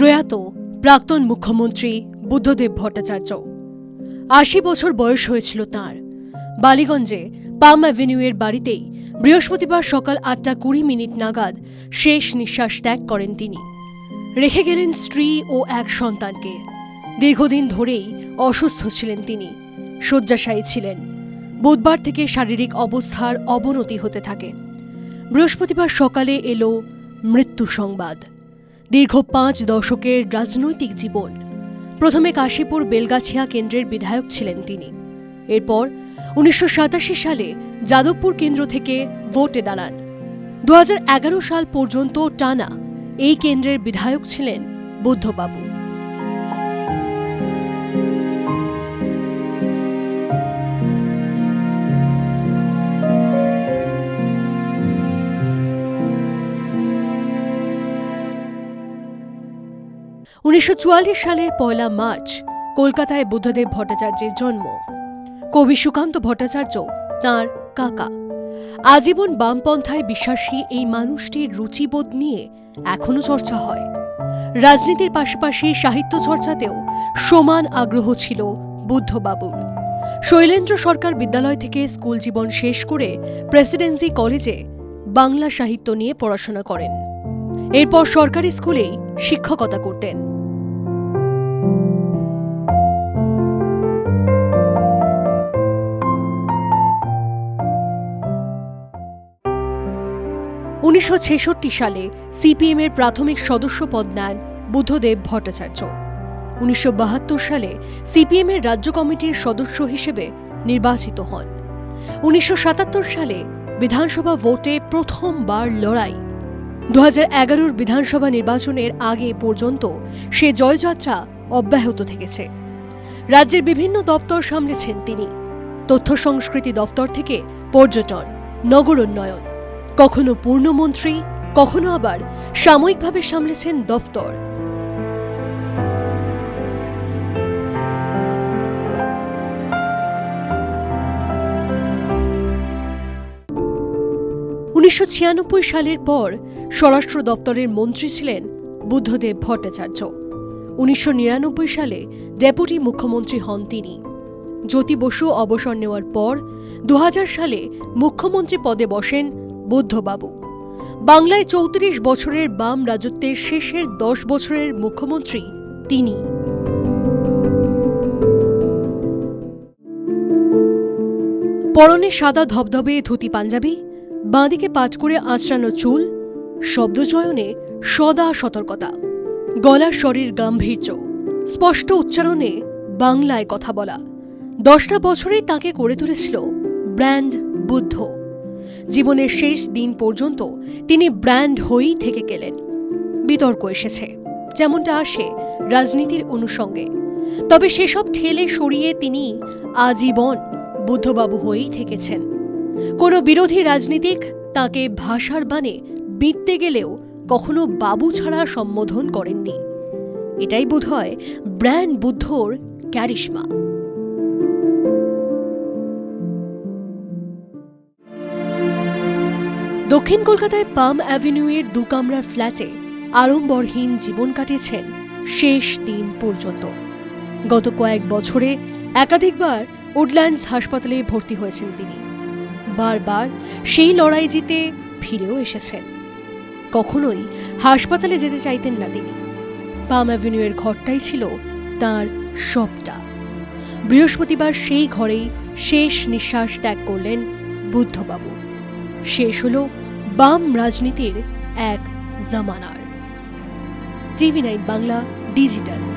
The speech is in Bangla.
প্রয়াত প্রাক্তন মুখ্যমন্ত্রী বুদ্ধদেব ভট্টাচার্য। আশি বছর বয়স হয়েছিল তাঁর। বালিগঞ্জে পাম অ্যাভিনিউয়ের বাড়িতেই বৃহস্পতিবার সকাল আটটা কুড়ি মিনিট নাগাদ শেষ নিঃশ্বাস ত্যাগ করেন তিনি। রেখে গেলেন স্ত্রী ও এক সন্তানকে। দীর্ঘদিন ধরেই অসুস্থ ছিলেন তিনি। শয্যাশায়ী ছিলেন। বুধবার থেকে শারীরিক অবস্থার অবনতি হতে থাকে। বৃহস্পতিবার সকালে এলো মৃত্যু সংবাদ। দীর্ঘ পাঁচ দশকের রাজনৈতিক জীবন। প্রথমে কাশীপুর বেলগাছিয়া কেন্দ্রের বিধায়ক ছিলেন তিনি। এরপর উনিশশো সাতাশি সালে যাদবপুর কেন্দ্র থেকে ভোটে দাঁড়ান। দু হাজার এগারো সাল পর্যন্ত টানা এই কেন্দ্রের বিধায়ক ছিলেন বুদ্ধবাবু। উনিশশো চুয়াল্লিশ সালের পয়লা মার্চ, কলকাতায় বুদ্ধদেব ভট্টাচার্যের জন্ম। কবি সুকান্ত ভট্টাচার্য তাঁর কাকা। আজীবন বামপন্থায় বিশ্বাসী এই মানুষটির রুচিবোধ নিয়ে এখনও চর্চা হয়। রাজনীতির পাশাপাশি সাহিত্য চর্চাতেও সমান আগ্রহ ছিল বুদ্ধবাবুর। শৈলেন্দ্র সরকার বিদ্যালয় থেকে স্কুল জীবন শেষ করে প্রেসিডেন্সি কলেজে বাংলা সাহিত্য নিয়ে পড়াশোনা করেন। এরপর সরকারি স্কুলেই শিক্ষকতা করতেন। উনিশশো ছেষট্টি সালে সিপিএমের প্রাথমিক সদস্য পদ নেন বুদ্ধদেব ভট্টাচার্য। উনিশশো বাহাত্তর সালে সিপিএমের রাজ্য কমিটির সদস্য হিসেবে নির্বাচিত হন। উনিশশো সাতাত্তর সালে বিধানসভা ভোটে প্রথমবার লড়াই। দু হাজার বিধানসভা নির্বাচনের আগে পর্যন্ত সে জয়যাত্রা অব্যাহত থেকেছে। রাজ্যের বিভিন্ন দপ্তর সামলেছেন তিনি। তথ্য সংস্কৃতি দপ্তর থেকে পর্যটন নগর উন্নয়ন কখনো পূর্ণমন্ত্রী, কখনো আবার সাময়িকভাবে সামলেছেন দপ্তর। উনিশশো ছিয়ানব্বই সালের পর স্বরাষ্ট্র দপ্তরের মন্ত্রী ছিলেন বুদ্ধদেব ভট্টাচার্য। উনিশশো নিরানব্বই সালে ডেপুটি মুখ্যমন্ত্রী হন তিনি। জ্যোতি বসু অবসর নেওয়ার পর দু হাজার সালে মুখ্যমন্ত্রী পদে বসেন বুদ্ধবাবু। বাংলায় চৌত্রিশ বছরের বাম রাজত্বের শেষের দশ বছরের মুখ্যমন্ত্রী তিনি। পরনে সাদা ধবধবে ধুতি পাঞ্জাবি, বাঁদিকে পাট করে আঁচড়ানো চুল, শব্দচয়নে সদা সতর্কতা। গলার শরীর গাম্ভীর্য, স্পষ্ট উচ্চারণে বাংলায় কথা বলা। দশটা বছরেই তাকে করে তুলেছিল ব্র্যান্ড বুদ্ধ। জীবনের শেষ দিন পর্যন্ত তিনি ব্র্যান্ড হয়েই থেকে গেলেন। বিতর্ক এসেছে, যেমনটা আসে রাজনীতির অনুষঙ্গে তবে সেসব ঠেলে সরিয়ে তিনি আজীবন বুদ্ধবাবু হয়েই থেকেছেন। কোনো বিরোধী রাজনীতিক তাকে ভাষার বানে বিঁধতে গেলেও কখনো বাবু ছাড়া সম্বোধন করেননি। এটাই বোধহয় ব্র্যান্ড বুদ্ধর ক্যারিশমা। দক্ষিণ কলকাতায় পাম অ্যাভিনিউয়ের দু কামরার ফ্ল্যাটে আড়ম্বরহীন জীবন কাটিয়েছেন শেষ দিন পর্যন্ত। গত কয়েক বছরে একাধিকবার উডল্যান্ডস হাসপাতালে ভর্তি হয়েছেন তিনি। বারবার সেই লড়াই জিতে ফিরেও এসেছেন। কখনোই হাসপাতালে যেতে চাইতেন না তিনি। পাম অ্যাভিনিউয়ের ঘরটাই ছিল তার সবটা। বৃহস্পতিবার সেই ঘরেই শেষ নিঃশ্বাস ত্যাগ করলেন বুদ্ধবাবু। শেষ হলো বাম রাজনীতির এক জামানার। TV nine Bangla digital.